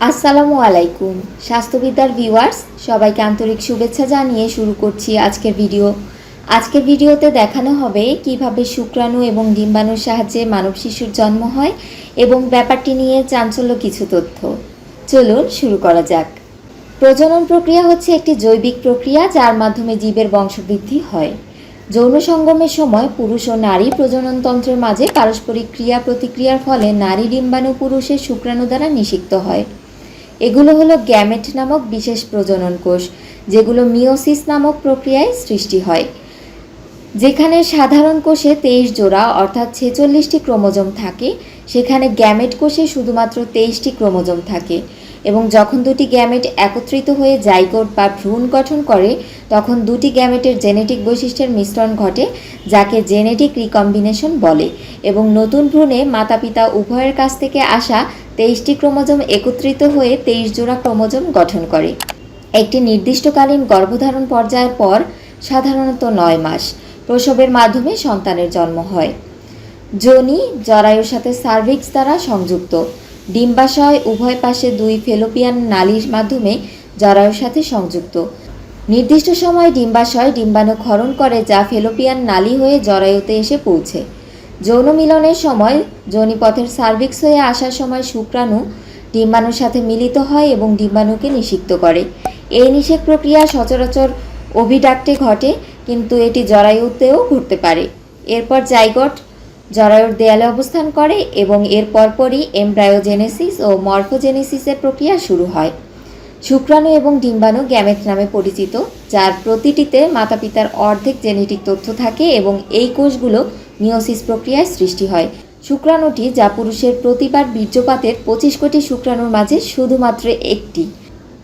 আসসালামু আলাইকুম। স্বাস্থ্যবিদ্যার ভিউয়ার্স, সবাইকে আন্তরিক শুভেচ্ছা জানিয়ে শুরু করছি আজকের ভিডিও। আজকের ভিডিওতে দেখানো হবে কীভাবে শুক্রাণু এবং ডিম্বাণুর সাহায্যে মানব শিশুর জন্ম হয় এবং ব্যাপারটি নিয়ে চাঞ্চল্য কিছু তথ্য। চলুন শুরু করা যাক। প্রজনন প্রক্রিয়া হচ্ছে একটি জৈবিক প্রক্রিয়া যার মাধ্যমে জীবের বংশবৃদ্ধি হয়। যৌন সঙ্গমের সময় পুরুষ ও নারী প্রজননতন্ত্রের মাঝে পারস্পরিক ক্রিয়া প্রতিক্রিয়ার ফলে নারী ডিম্বাণু পুরুষের শুক্রাণু দ্বারা নিষিক্ত হয়। এগুলো হলো গ্যামেট নামক বিশেষ প্রজনন কোষ, যেগুলো মিওসিস নামক প্রক্রিয়ায় সৃষ্টি হয়, যেখানে সাধারণ কোষে তেইশ জোড়া অর্থাৎ ছেচল্লিশটি ক্রোমোজোম থাকে, সেখানে গ্যামেট কোষে শুধুমাত্র তেইশটি ক্রোমোজোম থাকে এবং যখন দুটি গ্যামেট একত্রিত হয়ে জাইকোট বা ভ্রূণ গঠন করে তখন দুটি গ্যামেটের জেনেটিক বৈশিষ্ট্যের মিশ্রণ ঘটে, যাকে জেনেটিক রিকম্বিনেশন বলে এবং নতুন ভ্রূণে মাতা পিতা উভয়ের কাছ থেকে আসা তেইশটি ক্রোমোজোম একত্রিত হয়ে তেইশ জোড়া ক্রোমোজোম গঠন করে। একটি নির্দিষ্টকালীন গর্ভধারণ পর্যায়ের পর সাধারণত নয় মাস প্রসবের মাধ্যমে সন্তানের জন্ম হয়। যোনি জরায়ুর সাথে সার্ভিক্স দ্বারা সংযুক্ত। ডিম্বাশয় উভয় পাশে দুই ফেলোপিয়ান নালীর মাধ্যমে জরায়ুর সাথে সংযুক্ত। নির্দিষ্ট সময় ডিম্বাশয় ডিম্বাণু ক্ষরণ করে যা ফেলোপিয়ান নালী হয়ে জরায়ুতে এসে পৌঁছে। যৌন মিলনের সময় যোনিপথের সার্ভিক্স হয়ে আসার সময় শুক্রাণু ডিম্বাণুর সাথে মিলিত হয় এবং ডিম্বাণুকে নিষিক্ত করে। এই নিষেক প্রক্রিয়া সচরাচর অভিডাক্টে ঘটে, কিন্তু এটি জরায়ুতেও ঘটতে পারে। এরপর জাইগট জরায়ুর দেয়ালে অবস্থান করে এবং এর পরপরই এমব্রায়োজেনেসিস ও মর্ফোজেনেসিসের প্রক্রিয়া শুরু হয়। শুক্রাণু এবং ডিম্বাণু গ্যামেট নামে পরিচিত, যার প্রতিটিতে মাতা পিতার অর্ধেক জেনেটিক তথ্য থাকে এবং এই কোষগুলো মিওসিস প্রক্রিয়ায় সৃষ্টি হয়। শুক্রাণুটি যা পুরুষের প্রতিবার বীর্যপাতের পঁচিশ কোটি শুক্রাণুর মাঝে শুধুমাত্র একটি।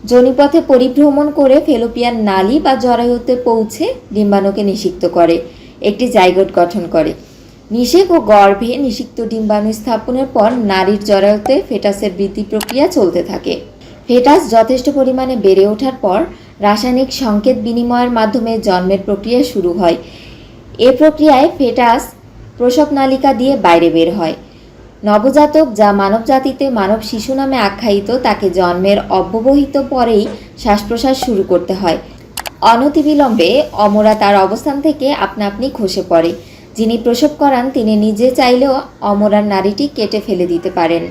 যোনিপথে পরিভ্রমণ করে ফেলোপিয়ান নালী বা জরায়ুতে পৌঁছে ডিম্বাণুকে নিষিক্ত করে, একটি জাইগোট গঠন করে। নিষেক ও গর্ভে নিষিক্ত ডিম্বাণু স্থাপনের পর নারীর জরায়ুতে ফেটাসের বৃদ্ধি প্রক্রিয়া চলতে থাকে। ফেটাস যথেষ্ট পরিমাণে বেড়ে ওঠার পর রাসায়নিক সংকেত বিনিময়ের মাধ্যমে জন্মের প্রক্রিয়া শুরু হয়। এ প্রক্রিয়ায় ফেটাস প্রসব নালিকা দিয়ে বাইরে বের হয়। নবজাতক যা মানব জাতিতে মানব শিশু নামে আখ্যায়িত, তাকে জন্মের অব্যবহিত পরেই শ্বাস প্রশ্বাস শুরু করতে হয়। অনতিবিলম্বে অমরা তার অবস্থান থেকে আপনা আপনি খসে পড়ে। যিনি প্রসব করান, তিনি নিজে চাইলেও অমরার নারীটি কেটে ফেলে দিতে পারেন।